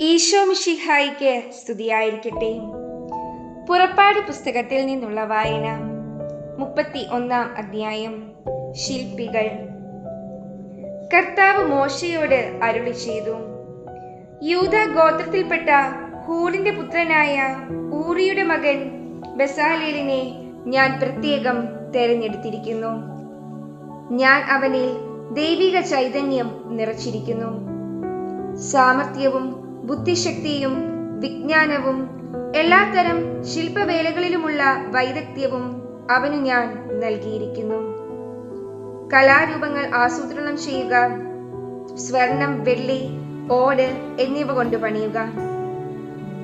ഈശോ മിഷിഹായിക്ക് സ്തുതിയായിരിക്കട്ടെ. പുറപ്പാട് പുസ്തകത്തിൽ നിന്നുള്ള വായന മുപ്പത്തി ഒന്നാം അധ്യായം ശില്പികൾ. കർത്താവ് മോശയോട് അരുളി ചെയ്തു. യൂത ഗോത്രത്തിൽപ്പെട്ട ഹൂളിന്റെ പുത്രനായ ഊറിയുടെ മകൻ ബസാലേലിനെ ഞാൻ പ്രത്യേകം തെരഞ്ഞെടുത്തിരിക്കുന്നു. ഞാൻ അവനിൽ ദൈവിക ചൈതന്യം നിറച്ചിരിക്കുന്നു. സാമർഥ്യവും ബുദ്ധിശക്തിയും വിജ്ഞാനവും എല്ലാത്തരം ശില്പവേലകളിലുമുള്ള വൈദഗ്ധ്യവും അവനു ഞാൻ നൽകിയിരിക്കുന്നു. കലാരൂപങ്ങൾ ആസൂത്രണം ചെയ്യുക സ്വർണം വെള്ളി ഓട് എന്നിവ കൊണ്ട് പണിയുക.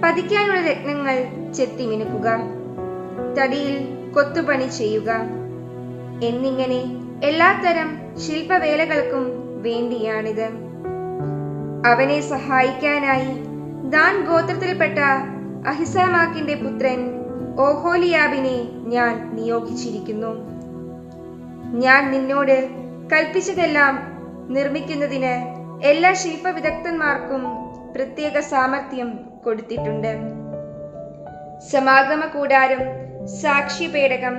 പതിക്കാനുള്ള രത്നങ്ങൾ ചെത്തി മിനുക്കുക. തടിയിൽ കൊത്തുപണി ചെയ്യുക. എന്നിങ്ങനെ എല്ലാത്തരം ശില്പവേലകൾക്കും വേണ്ടിയാണിത്. അവനെ സഹായിക്കാനായി ദാൻ ഗോത്രത്തിൽപ്പെട്ട അഹിസാമാക്കിന്റെ പുത്രൻ ഓഹോലിയാബിനെ ഞാൻ നിയോഗിച്ചിരിക്കുന്നു. ഞാൻ നിന്നോട് കൽപ്പിച്ചതെല്ലാം നിർമ്മിക്കുന്നതിന് എല്ലാ ശില്പ വിദഗ്ധന്മാർക്കും പ്രത്യേക സാമർഥ്യം കൊടുത്തിട്ടുണ്ട്. സമാഗമ കൂടാരം സാക്ഷിപേടകം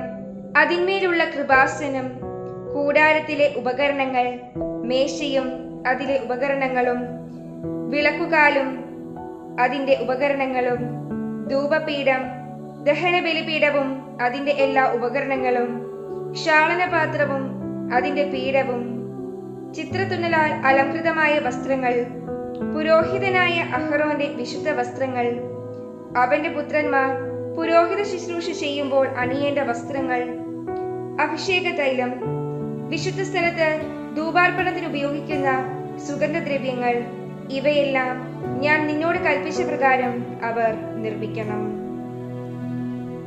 അതിന്മേലുള്ള കൃപാസനം കൂടാരത്തിലെ ഉപകരണങ്ങൾ മേശയും അതിലെ ഉപകരണങ്ങളും വിളക്കുകാലും അതിന്റെ ഉപകരണങ്ങളും ധൂപപീഠം ദഹനബലിപീഠവും അതിന്റെ എല്ലാ ഉപകരണങ്ങളും ക്ഷാളനപാത്രവും അതിന്റെ പീഠവും ചിത്രത്തുന്നലാൽ അലംകൃതമായ വസ്ത്രങ്ങൾ പുരോഹിതനായ അഹ്റോന്റെ വിശുദ്ധ വസ്ത്രങ്ങൾ അവന്റെ പുത്രന്മാർ പുരോഹിത ശുശ്രൂഷ ചെയ്യുമ്പോൾ അണിയേണ്ട വസ്ത്രങ്ങൾ അഭിഷേക തൈലം വിശുദ്ധ സ്ഥലത്ത് ധൂപാർപ്പണത്തിന് ഉപയോഗിക്കുന്ന സുഗന്ധദ്രവ്യങ്ങൾ ഇവയെല്ലാം ഞാൻ നിന്നോട് കൽപ്പിച്ച പ്രകാരം അവർ നിർമ്മിക്കണം.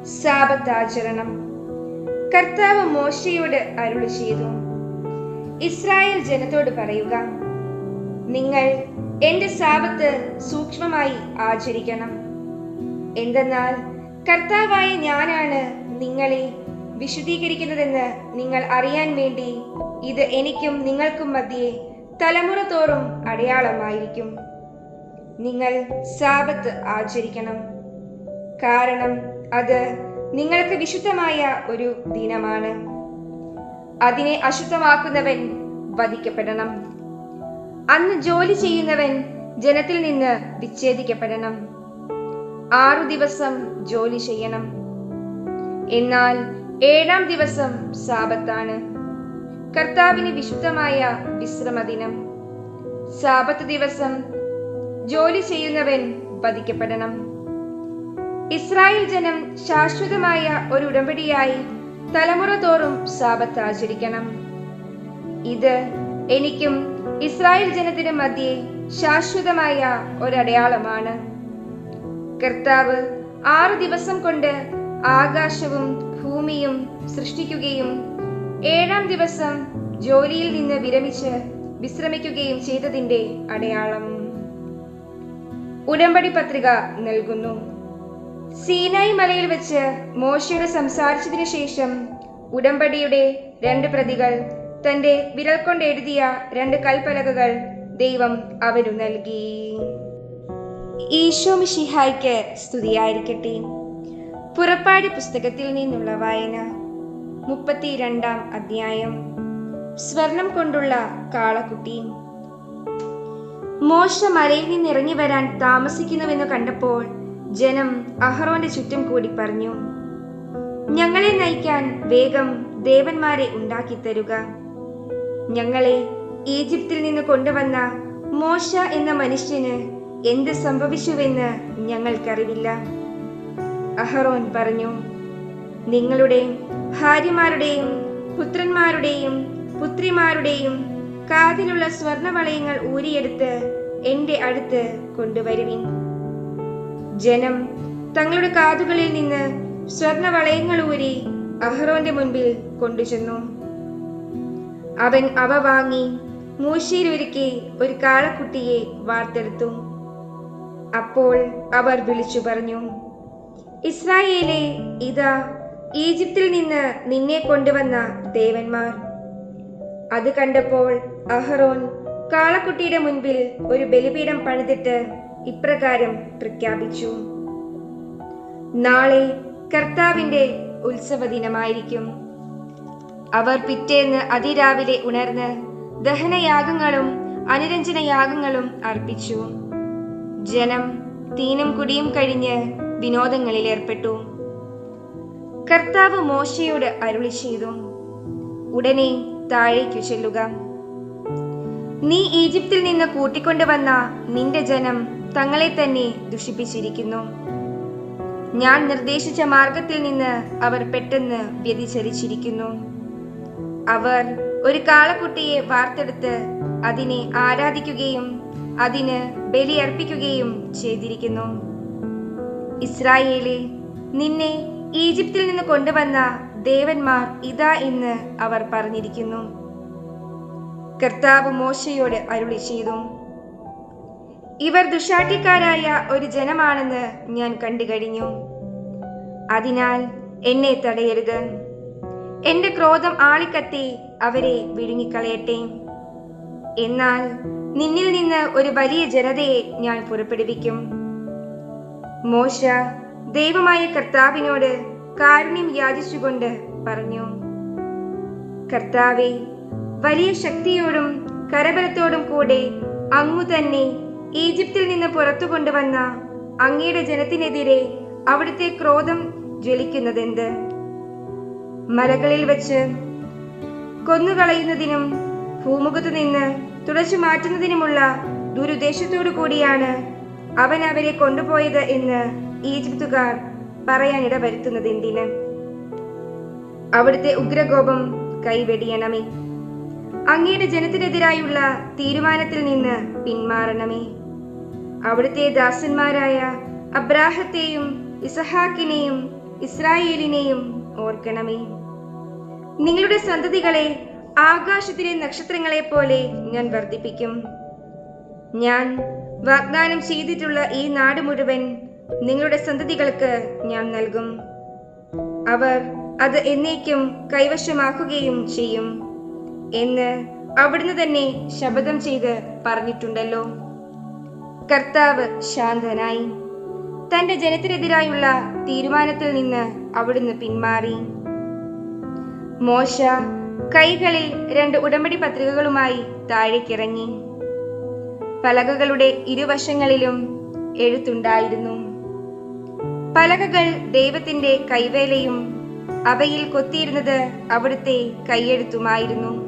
സാപത്താചരണം. കർത്താവ് മോശയോട് അരുളി ചെയ്തു. ഇസ്രായേൽ ജനത്തോട് പറയുക നിങ്ങൾ എന്റെ സാപത്ത് സൂക്ഷ്മമായി ആചരിക്കണം. എന്തെന്നാൽ കർത്താവായ ഞാനാണ് നിങ്ങളെ വിശദീകരിക്കുന്നതെന്ന് നിങ്ങൾ അറിയാൻ വേണ്ടി ഇത് എനിക്കും നിങ്ങൾക്കും മധ്യേ തലമുറ തോറും അടയാളമായിരിക്കും. നിങ്ങൾ സാപത്ത് ആചരിക്കണം. കാരണം അത് നിങ്ങൾക്ക് വിശുദ്ധമായ ഒരു ദിനമാണ്. അതിനെ അശുദ്ധമാക്കുന്നവൻ വധിക്കപ്പെടണം. അന്ന് ജോലി ചെയ്യുന്നവൻ ജനത്തിൽ നിന്ന് വിച്ഛേദിക്കപ്പെടണം. ആറു ദിവസം ജോലി ചെയ്യണം. എന്നാൽ ഏഴാം ദിവസം സാപത്താണ്. കർത്താവിന് വിശുദ്ധമായ വിശ്രമദിനം. സാപത്ത് ദിവസം ജോലി ചെയ്യുന്നവൻ വധിക്കപ്പെടണം. ഇസ്രായേൽ ജനം ശാശ്വതമായ ഒരു ഉടമ്പടിയായി തലമുറ തോറും സാപത്ത് ആചരിക്കണം. ഇത് എനിക്കും ഇസ്രായേൽ ജനത്തിന് മധ്യേ ശാശ്വതമായ ഒരടയാളമാണ്. കർത്താവ് ആറ് ദിവസം കൊണ്ട് ആകാശവും ഭൂമിയും സൃഷ്ടിക്കുകയും ഏഴാം ദിവസം ജോലിയിൽ നിന്ന് വിരമിച്ച് വിശ്രമിക്കുകയും ചെയ്തതിന്റെ അടയാളം. ഉടമ്പടി പത്രിക നൽകുന്നു. സീനായി മലയിൽ വെച്ച് മോശയോട് സംസാരിച്ചതിനു ശേഷം ഉടമ്പടിയുടെ രണ്ട് പ്രതികൾ തന്റെ വിരൽ കൊണ്ട് എഴുതിയ രണ്ട് കൽപ്പലകകൾ ദൈവം അവരു നൽകി. ഈശോ മിഷിഹായ്ക്ക് സ്തുതിയായിരിക്കട്ടെ. പുറപ്പാടി പുസ്തകത്തിൽ നിന്നുള്ള വായന. മുപ്പത്തിരണ്ടാം അധ്യായം. സ്വർണം കൊണ്ടുള്ള കാളക്കുട്ടി. മോശ മലയിൽ നിന്ന് ഇറങ്ങി വരാൻ താമസിക്കുന്നുവെന്ന് കണ്ടപ്പോൾ ജനം അഹ്റോന്റെ ചുറ്റും കൂടി പറഞ്ഞു ഞങ്ങളെ നയിക്കാൻ വേഗം ദേവന്മാരെ ഉണ്ടാക്കി തരുക ഞങ്ങളെ ഈജിപ്തിൽ നിന്ന് കൊണ്ടുവന്ന മോശ എന്ന മനുഷ്യന് എന്ത് സംഭവിച്ചുവെന്ന് ഞങ്ങൾക്കറിവില്ല. അഹറോൻ പറഞ്ഞു നിങ്ങളുടെ ഭാര്യമാരുടെയും പുത്രന്മാരുടെയും പുത്രിമാരുടെയും കാതിലുള്ള സ്വർണവളയങ്ങൾ ഊരിയെടുത്ത് എന്റെ അടുത്ത് കൊണ്ടുവരുവിൻ. ജനം തങ്ങളുടെ കാതുകളിൽ നിന്ന് സ്വർണവളയങ്ങൾ ഊരി അഹ്റോന്റെ മുൻപിൽ കൊണ്ടുചെന്നു. അവൻ അവ വാങ്ങി മൂശയിലൊരുക്കി ഒരു കാളക്കുട്ടിയെ വാർത്തെടുത്തു. അപ്പോൾ അവർ വിളിച്ചു പറഞ്ഞു ഇസ്രായേലെ ഇതാ ഈജിപ്തിൽ നിന്ന് നിന്നെ കൊണ്ടുവന്ന ദേവന്മാർ. അത് കണ്ടപ്പോൾ അഹറോൻ കാളക്കുട്ടിയുടെ മുൻപിൽ ഒരു ബലിപീഠം പണിതിട്ട് ഇപ്രകാരം പ്രഖ്യാപിച്ചു. നാളെ കർത്താവിന്റെ ഉത്സവ ദിനമായിരിക്കും അവർ പിറ്റേന്ന് അതിരാവിലെ ഉണർന്ന് ദഹനയാഗങ്ങളും അനുരഞ്ജനയാഗങ്ങളും അർപ്പിച്ചു. ജനം തീനും കുടിയും കഴിഞ്ഞ് വിനോദങ്ങളിൽ ഏർപ്പെട്ടു. കർത്താവ് മോശയോട് അരുളി ചെയ്തു. ഉടനെ താഴേക്കു ചെല്ലുക. നീ ഈജിപ്തിൽ നിന്ന് കൂട്ടിക്കൊണ്ടുവന്ന നിന്റെ ജനം തങ്ങളെ തന്നെ ദുഷിപ്പിച്ചിരിക്കുന്നു. ഞാൻ നിർദ്ദേശിച്ച മാർഗത്തിൽ നിന്ന് അവർ പെട്ടെന്ന് വ്യതിചരിച്ചിരിക്കുന്നു അവർ ഒരു കാളക്കുട്ടിയെ വാർത്തെടുത്ത് അതിനെ ആരാധിക്കുകയും അതിന് ബലിയർപ്പിക്കുകയും ചെയ്തിരിക്കുന്നു. ഇസ്രായേലെ നിന്നെ ഈജിപ്തിൽ നിന്ന് കൊണ്ടുവന്ന ദേവന്മാർ ഇതാ എന്ന് അവർ പറഞ്ഞിരിക്കുന്നു. കർത്താവ് മോശയോട് അരുളി ചെയ്തു ഇവർ ദുഷാട്ടിക്കാരായ ഒരു ജനമാണെന്ന് ഞാൻ കണ്ടു കഴിഞ്ഞു. അതിനാൽ എന്നെ തടയരുത്. എന്റെ ക്രോധം ആളിക്കത്തി അവരെ വിഴുങ്ങിക്കളയട്ടെ. എന്നാൽ നിന്നിൽ നിന്ന് ഒരു വലിയ ജനതയെ ഞാൻ പുറപ്പെടുവിക്കും. മോശ ദൈവമായ കർത്താവിനോട് കാരുണ്യം യാചിച്ചുകൊണ്ട് പറഞ്ഞു. കർത്താവെ വലിയ ശക്തിയോടും കരബലത്തോടും കൂടെ അങ്ങു തന്നെ ഈജിപ്തിൽ നിന്ന് പുറത്തു കൊണ്ടുവന്ന അങ്ങയുടെ ജനത്തിനെതിരെ അവിടുത്തെ ക്രോധം ജ്വലിക്കുന്നതെന്ത്? മലകളിൽ വെച്ച് കൊന്നുകളയുന്നതിനും ഭൂമുഖത്തു നിന്ന് തുടച്ചു മാറ്റുന്നതിനുമുള്ള ദുരുദ്ദേശത്തോടു കൂടിയാണ് അവൻ അവരെ കൊണ്ടുപോയത് എന്ന് ഈജിപ്തുകാർ പറയാനിട വരുത്തുന്നത് എന്തിന്? അവിടുത്തെ ഉഗ്രകോപം കൈവെടിയണമേ. അങ്ങയുടെ ജനത്തിനെതിരായുള്ള തീരുമാനത്തിൽ നിന്ന് പിന്മാറണമേ. അവിടുത്തെ ദാസന്മാരായ അബ്രാഹത്തെയും ഇസഹാക്കിനെയും ഇസ്രായേലിനെയും ഓർക്കണമേ. നിങ്ങളുടെ സന്തതികളെ ആകാശത്തിലെ നക്ഷത്രങ്ങളെ പോലെ ഞാൻ വർദ്ധിപ്പിക്കും. ഞാൻ വാഗ്ദാനം ചെയ്തിട്ടുള്ള ഈ നാട് മുഴുവൻ നിങ്ങളുടെ സന്തതികൾക്ക് ഞാൻ നൽകും. അവർ അത് എന്നേക്കും കൈവശമാക്കുകയും ചെയ്യും എന്ന് അവിടുന്ന് തന്നെ ശപഥം ചെയ്ത് പറഞ്ഞിട്ടുണ്ടല്ലോ. കർത്താവ് ശാന്തനായി. തന്റെ ജനത്തിനെതിരായുള്ള തീരുമാനത്തിൽ നിന്ന് അവിടുന്ന് പിന്മാറി. മോശ കൈകളിൽ രണ്ട് ഉടമ്പടി പത്രികകളുമായി താഴേക്കിറങ്ങി. പലകകളുടെ ഇരുവശങ്ങളിലും എഴുത്തുണ്ടായിരുന്നു. പലകകൾ ദൈവത്തിന്റെ കൈവേലയും അവയിൽ കൊത്തിയിരുന്നത് അവിടുത്തെ കൈയെഴുത്തുമായിരുന്നു.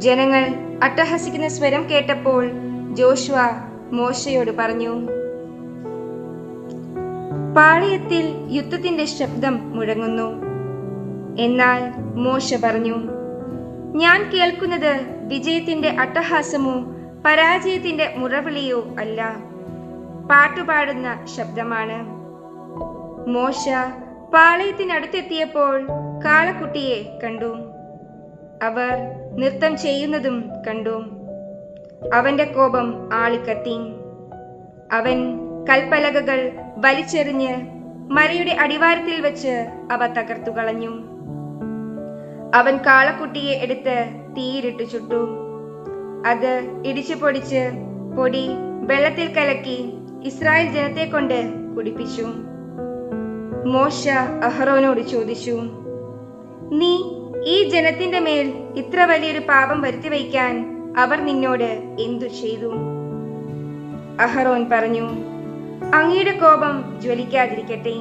ജനങ്ങൾ അട്ടഹസിക്കുന്ന സ്വരം കേട്ടപ്പോൾ ജോഷുവ മോശയോട് പറഞ്ഞു പാളയത്തിൽ യുദ്ധത്തിന്റെ ശബ്ദം മുഴങ്ങുന്നു. എന്നാൽ മോശ പറഞ്ഞു ഞാൻ കേൾക്കുന്നത് വിജയത്തിന്റെ അട്ടഹാസമോ പരാജയത്തിന്റെ മുറവിളിയോ അല്ല. പാട്ടുപാടുന്ന ശബ്ദമാണ്. മോശ പാളയത്തിനടുത്തെത്തിയപ്പോൾ കാളക്കുട്ടിയെ കണ്ടു. അവർ നൃത്തം ചെയ്യുന്നതും കണ്ടു. അവന്റെ കോപം ആളിക്കത്തി. അവൻ കൽപ്പലകകൾ വലിച്ചെറിഞ്ഞ് മരയുടെ അടിവാരത്തിൽ വെച്ച് അവ തകർത്തു കളഞ്ഞു. അവൻ കാളക്കുട്ടിയെ എടുത്ത് തീയിലിട്ട് ചുട്ടു. അത് ഇടിച്ചു പൊടിച്ച് പൊടി വെള്ളത്തിൽ കലക്കി ഇസ്രായേൽ ജനത്തെ കൊണ്ട് കുടിപ്പിച്ചു. മോശ അഹ്റോനോട് ചോദിച്ചു നീ ഈ ജനത്തിന്റെ മേൽ ഇത്ര വലിയൊരു പാപം വരുത്തി വയ്ക്കാൻ അവർ നിന്നോട് എന്തു ചെയ്തു? അഹറോൻ പറഞ്ഞു അങ്ങയുടെ കോപം ജ്വലിക്കാതിരിക്കട്ടെ.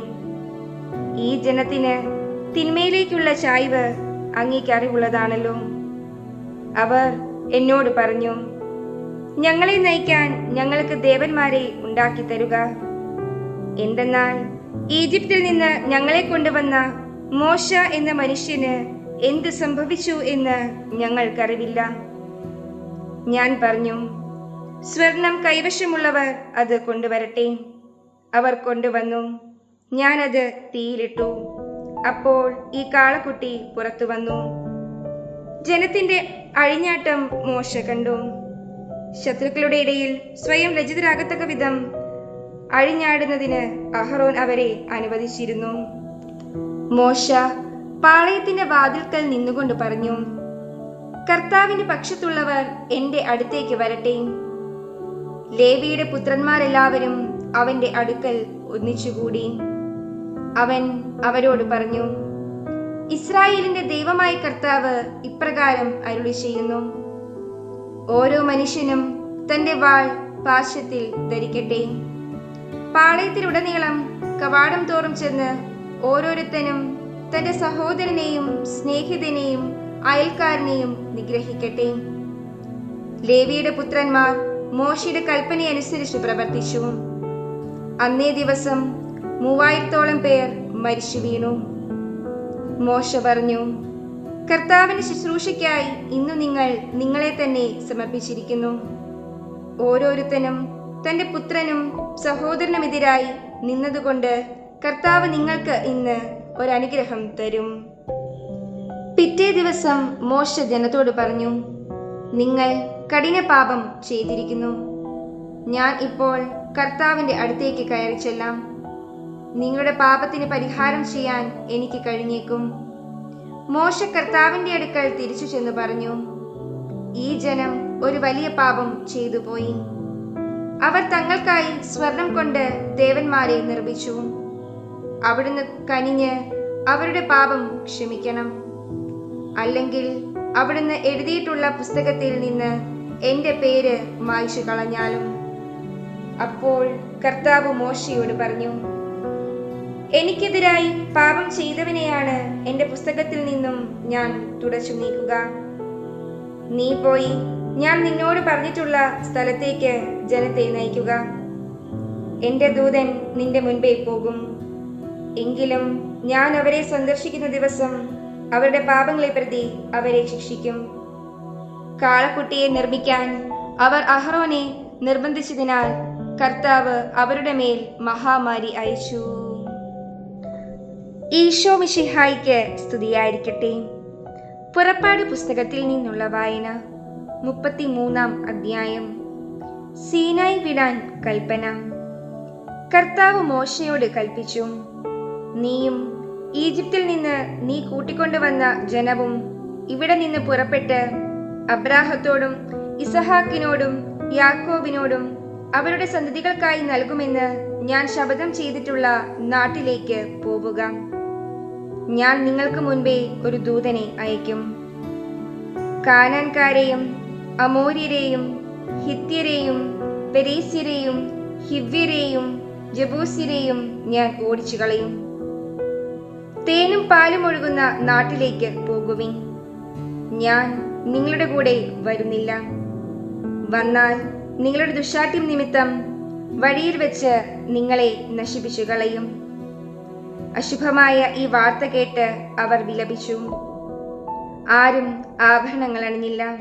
ഈ ജനത്തിന് തിന്മയിലേക്കുള്ള ചായ്വ് അങ്ങേക്ക് അറിവുള്ളതാണല്ലോ. അവർ എന്നോട് പറഞ്ഞു ഞങ്ങളെ നയിക്കാൻ ഞങ്ങൾക്ക് ദേവന്മാരെ ഉണ്ടാക്കി തരുക എന്തെന്നാൽ ഈജിപ്തിൽ നിന്ന് ഞങ്ങളെ കൊണ്ടുവന്ന മോശ എന്ന മനുഷ്യന് എന്ത് സംഭവിച്ചു എന്ന് ഞങ്ങൾക്കറിവില്ല. ഞാൻ പറഞ്ഞു സ്വർണം കൈവശമുള്ളവർ അത് കൊണ്ടുവരട്ടെ. അവർ കൊണ്ടുവന്നു. ഞാനത് തീയിലിട്ടു. അപ്പോൾ ഈ കാളക്കുട്ടി പുറത്തു വന്നു. ജനത്തിന്റെ അഴിഞ്ഞാട്ടം മോശ കണ്ടു. ശത്രുക്കളുടെ ഇടയിൽ സ്വയം രചിതരാകത്തക്ക വിധം അഴിഞ്ഞാടുന്നതിന് അഹറോൻ അവരെ അനുവദിച്ചിരുന്നു. മോശ പാളയത്തിന്റെ വാതിൽക്കൽ നിന്നുകൊണ്ട് പറഞ്ഞു കർത്താവിന്റെ പക്ഷത്തുള്ളവർ എന്റെ അടുത്തേക്ക് വരട്ടെ. ലേവിയുടെ പുത്രന്മാരെല്ലാവരും അവന്റെ അടുക്കൽ ഒന്നിച്ചുകൂടി. അവൻ അവരോട് പറഞ്ഞു ഇസ്രായേലിന്റെ ദൈവമായ കർത്താവ് ഇപ്രകാരം അരുളി ചെയ്യുന്നു ഓരോ മനുഷ്യനും തന്റെ വാൾ പാശത്തിൽ ധരിക്കട്ടെ. പാളയത്തിലുടനീളം കവാടം തോറും ചെന്ന് ഓരോരുത്തനും തന്റെ സഹോദരനെയും സ്നേഹിതനെയും അയൽക്കാരനെയും നിഗ്രഹിക്കട്ടെ. ലേവിയുടെ പുത്രന്മാർ മോശയുടെ കൽപ്പനയനുസരിച്ച് പ്രവർത്തിച്ചു. അന്നേ ദിവസം മൂവായിരത്തോളം പേർ മരിച്ചു വീണു. മോശ പറഞ്ഞു കർത്താവിന് ശുശ്രൂഷയ്ക്കായി ഇന്ന് നിങ്ങൾ നിങ്ങളെ തന്നെ സമർപ്പിച്ചിരിക്കുന്നു. ഓരോരുത്തനും തന്റെ പുത്രനും സഹോദരനുമെതിരായി നിന്നതുകൊണ്ട് കർത്താവ് നിങ്ങൾക്ക് ഇന്ന് ഒരനുഗ്രഹം തരും. പിറ്റേ ദിവസം മോശ ജനത്തോട് പറഞ്ഞു നിങ്ങൾ കഠിന പാപം ചെയ്തിരിക്കുന്നു. ഞാൻ ഇപ്പോൾ കർത്താവിന്റെ അടുത്തേക്ക് കയറി ചെല്ലാം. നിങ്ങളുടെ പാപത്തിന് പരിഹാരം ചെയ്യാൻ എനിക്ക് കഴിഞ്ഞേക്കും. മോശ കർത്താവിന്റെ അടുക്കൽ തിരിച്ചു ചെന്ന് പറഞ്ഞു ഈ ജനം ഒരു വലിയ പാപം ചെയ്തു പോയി. അവർ തങ്ങൾക്കായി സ്വർണം കൊണ്ട് ദേവന്മാരെ നിർമ്മിച്ചു. അവിടുന്ന് കനിഞ്ഞ് അവരുടെ പാപം ക്ഷമിക്കണം. അല്ലെങ്കിൽ അവിടുന്ന് എഴുതിയിട്ടുള്ള പുസ്തകത്തിൽ നിന്ന് എന്റെ പേര് മായ്ച്ചു കളഞ്ഞാലും അപ്പോൾ കർത്താവ് മോശയോട് പറഞ്ഞു എനിക്കെതിരായി പാപം ചെയ്തവനെയാണ് എന്റെ പുസ്തകത്തിൽ നിന്നും ഞാൻ തുടച്ചു നീക്കുക. നീ പോയി ഞാൻ നിന്നോട് പറഞ്ഞിട്ടുള്ള സ്ഥലത്തേക്ക് ജനത്തെ നയിക്കുക. എന്റെ ദൂതൻ നിന്റെ മുൻപേ പോകും. എങ്കിലും ഞാൻ അവരെ സന്ദർശിക്കുന്ന ദിവസം അവരുടെ പാപങ്ങളെ പ്രതി അവരെ ശിക്ഷിക്കും. കാളക്കുട്ടിയെ നിർമ്മിക്കാൻ അവർ അഹ്റോനെ നിർബന്ധിച്ചതിനാൽ കർത്താവ് അവരുടെ മേൽ മഹാമാരി അയച്ചു. ഈശോ മിഷിഹായിക്ക് സ്തുതിയായിരിക്കട്ടെ. പുറപ്പാട് പുസ്തകത്തിൽ നിന്നുള്ള വായന. മുപ്പത്തിമൂന്നാം അധ്യായം. സീനായി വിടാൻ കൽപ്പന. കർത്താവ് മോശയോട് കൽപ്പിച്ചു നീയും ഈജിപ്തിൽ നിന്ന് നീ കൂട്ടിക്കൊണ്ടുവന്ന ജനവും ഇവിടെ നിന്ന് പുറപ്പെട്ട് അബ്രാഹത്തോടും ഇസഹാക്കിനോടും യാക്കോബിനോടും അവരുടെ സന്തതികൾക്കായി നൽകുമെന്ന് ഞാൻ ശപഥം ചെയ്തിട്ടുള്ള നാട്ടിലേക്ക് പോവുക. ഞാൻ നിങ്ങൾക്ക് മുൻപേ ഒരു ദൂതനെ അയക്കും കാനാൻകാരെയും അമോര്യരെയും ഹിത്യരെയും പെരീസ്യരെയും ഹിവ്യരെയും ജബൂസിനെയും ഞാൻ ഓടിച്ചു കളയും തേനും പാലും ഒഴുകുന്ന നാട്ടിലേക്ക് പോകുവിൻ. ഞാൻ നിങ്ങളുടെ കൂടെ വരുന്നില്ല. വന്നാൽ നിങ്ങളുടെ ദുശാഠ്യം നിമിത്തം വഴിയിൽ വെച്ച് നിങ്ങളെ നശിപ്പിച്ചു കളയും അശുഭമായ ഈ വാർത്ത കേട്ട് അവർ വിലപിച്ചു. ആരും ആഭരണങ്ങൾ അണിഞ്ഞില്ല.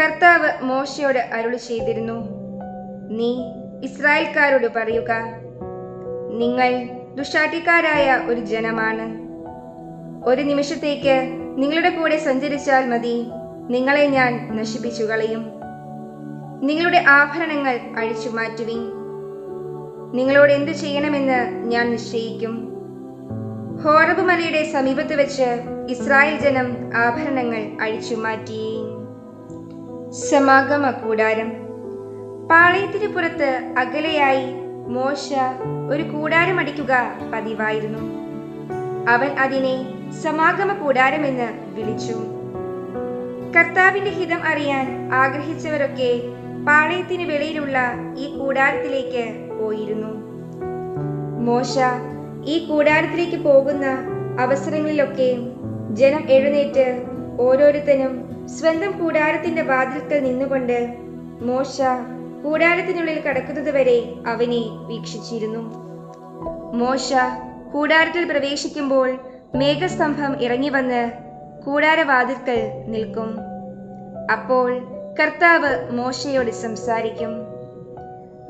കർത്താവ് മോശയോട് അരുളി ചെയ്തിരുന്നു. നീ ഇസ്രായേൽക്കാരോട് പറയുക. നിങ്ങൾ ദുഷാട്ടിക്കാരായ ഒരു ജനമാണ്. ഒരു നിമിഷത്തേക്ക് നിങ്ങളുടെ കൂടെ സഞ്ചരിച്ചാൽ മതി. നിങ്ങളെ ഞാൻ നശിപ്പിച്ചു കളയും. നിങ്ങളുടെ ആഭരണങ്ങൾ അഴിച്ചു മാറ്റുവിൻ. നിങ്ങളോട് എന്തു ചെയ്യണമെന്ന് ഞാൻ നിശ്ചയിക്കും. ഹോറബ് മലയുടെ സമീപത്ത് വെച്ച് ഇസ്രായേൽ ജനം ആഭരണങ്ങൾ അഴിച്ചു മാറ്റി. സമാഗമ കൂടാരം. പാളയത്തിന് പുറത്ത് അകലെയായി മോശ ഒരു കൂടാരമടിക്കുക പതിവായിരുന്നു. അവൻ അതിനെ സമാഗമ കൂടാരമെന്ന് വിളിച്ചു. കർത്താവിന്റെ ഹിതം അറിയാൻ ആഗ്രഹിച്ചവരൊക്കെ പാളയത്തിന് വെളിയിലുള്ള ഈ കൂടാരത്തിലേക്ക് പോയിരുന്നു. മോശ ഈ കൂടാരത്തിലേക്ക് പോകുന്ന അവസരങ്ങളിലൊക്കെ ജനം എഴുന്നേറ്റ് ഓരോരുത്തനും സ്വന്തം കൂടാരത്തിന്റെ വാതിൽക്കൽ നിന്നുകൊണ്ട് മോശ കൂടാരത്തിനുള്ളിൽ കടക്കുന്നത് വരെ അവനെ വീക്ഷിച്ചിരുന്നു. മോശ കൂടാരത്തിൽ പ്രവേശിക്കുമ്പോൾ മേഘസ്തംഭം ഇറങ്ങി വന്ന് കൂടാരവാതിൽക്കൽ നിൽക്കും. അപ്പോൾ കർത്താവ് മോശയോട് സംസാരിക്കും.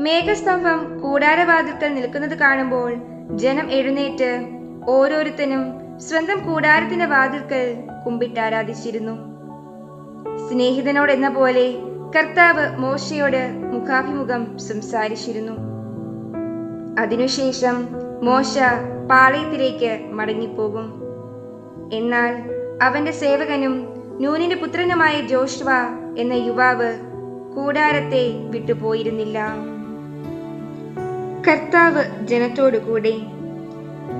മേഘസ്തംഭം കൂടാരവാതിൽക്കൽ നിൽക്കുന്നത് കാണുമ്പോൾ ജനം എഴുന്നേറ്റ് ഓരോരുത്തനും സ്വന്തം കൂടാരത്തിന്റെ വാതിൽക്കൽ കുമ്പിട്ടാരാധിച്ചിരുന്നു. സ്നേഹിതനോട് എന്ന പോലെ കർത്താവ് മോശയോട് മുഖാഭിമുഖം സംസാരിച്ചിരുന്നു. അതിനുശേഷം മോശ പാളയത്തിലേക്ക് മടങ്ങിപ്പോകും. എന്നാൽ അവന്റെ സേവകനും നൂനിന്റെ പുത്രനുമായ ജോഷ്വ എന്ന യുവാവ് കൂടാരത്തെ വിട്ടുപോയിരുന്നില്ല. കർത്താവ് ജനത്തോടു കൂടെ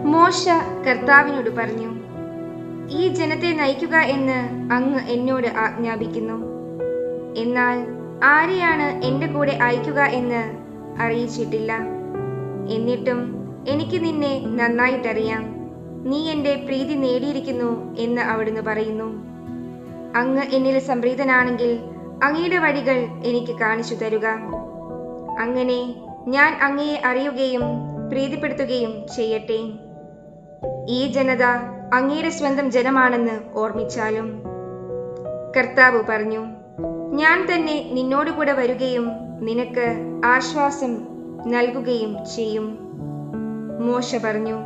മോശ കർത്താവിനോട് പറഞ്ഞു ഈ ജനത്തെ നയിക്കുക എന്ന് അങ്ങ് എന്നോട് ആജ്ഞാപിക്കുന്നു. എന്നാൽ ആരെയാണ് എന്റെ കൂടെ അയക്കുക എന്ന് അറിയിച്ചിട്ടില്ല. എന്നിട്ടും എനിക്ക് നിന്നെ നന്നായിട്ടറിയാം. നീ എന്റെ പ്രീതി നേടിയിരിക്കുന്നു എന്ന് അവിടുന്ന് പറയുന്നു. അങ്ങ് എന്നിൽ സംപ്രീതനാണെങ്കിൽ അങ്ങയുടെ വഴികൾ എനിക്ക് കാണിച്ചു തരുക. അങ്ങനെ ഞാൻ അങ്ങയെ അറിയുകയും പ്രീതിപ്പെടുത്തുകയും ചെയ്യട്ടെ. ഈ ജനത അങ്ങയുടെ സ്വന്തം ജനമാണെന്ന് ഓർമ്മിച്ചാലും. കർത്താവ് പറഞ്ഞു ഞാൻ തന്നെ നിന്നോടുകൂടെ വരികയും നിനക്ക് ആശ്വാസം നൽകുകയും ചെയ്യും. മോശ പറഞ്ഞു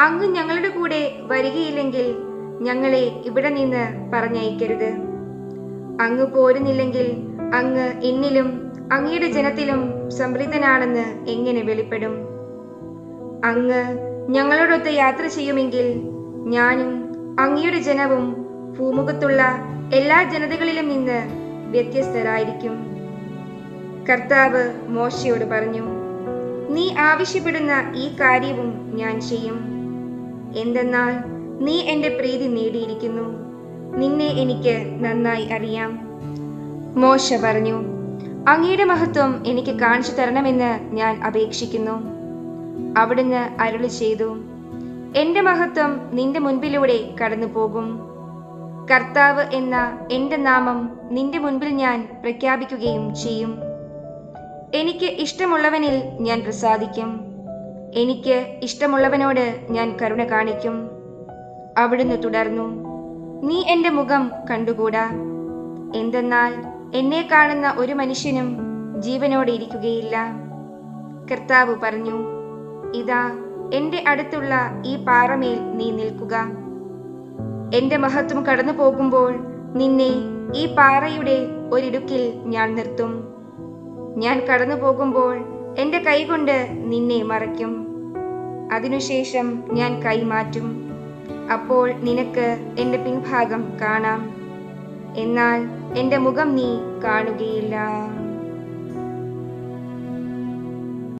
അങ്ങ് ഞങ്ങളുടെ കൂടെ വരികയില്ലെങ്കിൽ ഞങ്ങളെ ഇവിടെ നിന്ന് പറഞ്ഞയക്കരുത്. അങ്ങ് പോരുന്നില്ലെങ്കിൽ അങ്ങ് എന്നിലും അങ്ങയുടെ ജനത്തിലും സമൃദ്ധനാണെന്ന് എങ്ങനെ വെളിപ്പെടും? അങ്ങ് ഞങ്ങളോടൊത്ത് യാത്ര ചെയ്യുമെങ്കിൽ ഞാനും അങ്ങയുടെ ജനവും ഭൂമുഖത്തുള്ള എല്ലാ ജനതകളിലും നിന്ന് വ്യത്യസ്തരായിരിക്കും. കർത്താവ് മോശയോട് പറഞ്ഞു നീ ആവശ്യപ്പെടുന്ന ഈ കാര്യവും ഞാൻ ചെയ്യും. എന്തെന്നാൽ നീ എന്റെ പ്രീതി നേടിയിരിക്കുന്നു. നിന്നെ എനിക്ക് നന്നായി അറിയാം. മോശ പറഞ്ഞു അങ്ങയുടെ മഹത്വം എനിക്ക് കാണിച്ചു തരണമെന്ന് ഞാൻ അപേക്ഷിക്കുന്നു. അവിടുന്ന് അരുളി ചെയ്തു എന്റെ മഹത്വം നിന്റെ മുൻപിലൂടെ കടന്നു പോകും കർത്താവ് എന്ന എന്റെ നാമം നിന്റെ മുൻപിൽ ഞാൻ പ്രഖ്യാപിക്കുകയും ചെയ്യും. എനിക്ക് ഇഷ്ടമുള്ളവനിൽ ഞാൻ പ്രസാദിക്കും. എനിക്ക് ഇഷ്ടമുള്ളവനോട് ഞാൻ കരുണ കാണിക്കും. അവിടുന്ന് തുടർന്നു നീ എന്റെ മുഖം കണ്ടുകൂടാ? എന്തെന്നാൽ എന്നെ കാണുന്ന ഒരു മനുഷ്യനും ജീവനോടെ ഇരിക്കുകയില്ല കർത്താവ് പറഞ്ഞു ഇതാ എന്റെ അടുത്തുള്ള ഈ പാറമേൽ നീ നിൽക്കുക. എന്റെ മഹത്വം കടന്നു പോകുമ്പോൾ നിന്നെ ഈ പാറയുടെ ഒരിടുക്കിൽ ഞാൻ നിർത്തും. ഞാൻ കടന്നു പോകുമ്പോൾ എന്റെ കൈകൊണ്ട് നിന്നെ മറയ്ക്കും. അതിനുശേഷം ഞാൻ കൈമാറ്റും അപ്പോൾ നിനക്ക് എന്റെ പിൻഭാഗം കാണാം. എന്നാൽ എന്റെ മുഖം നീ കാണുകയില്ല.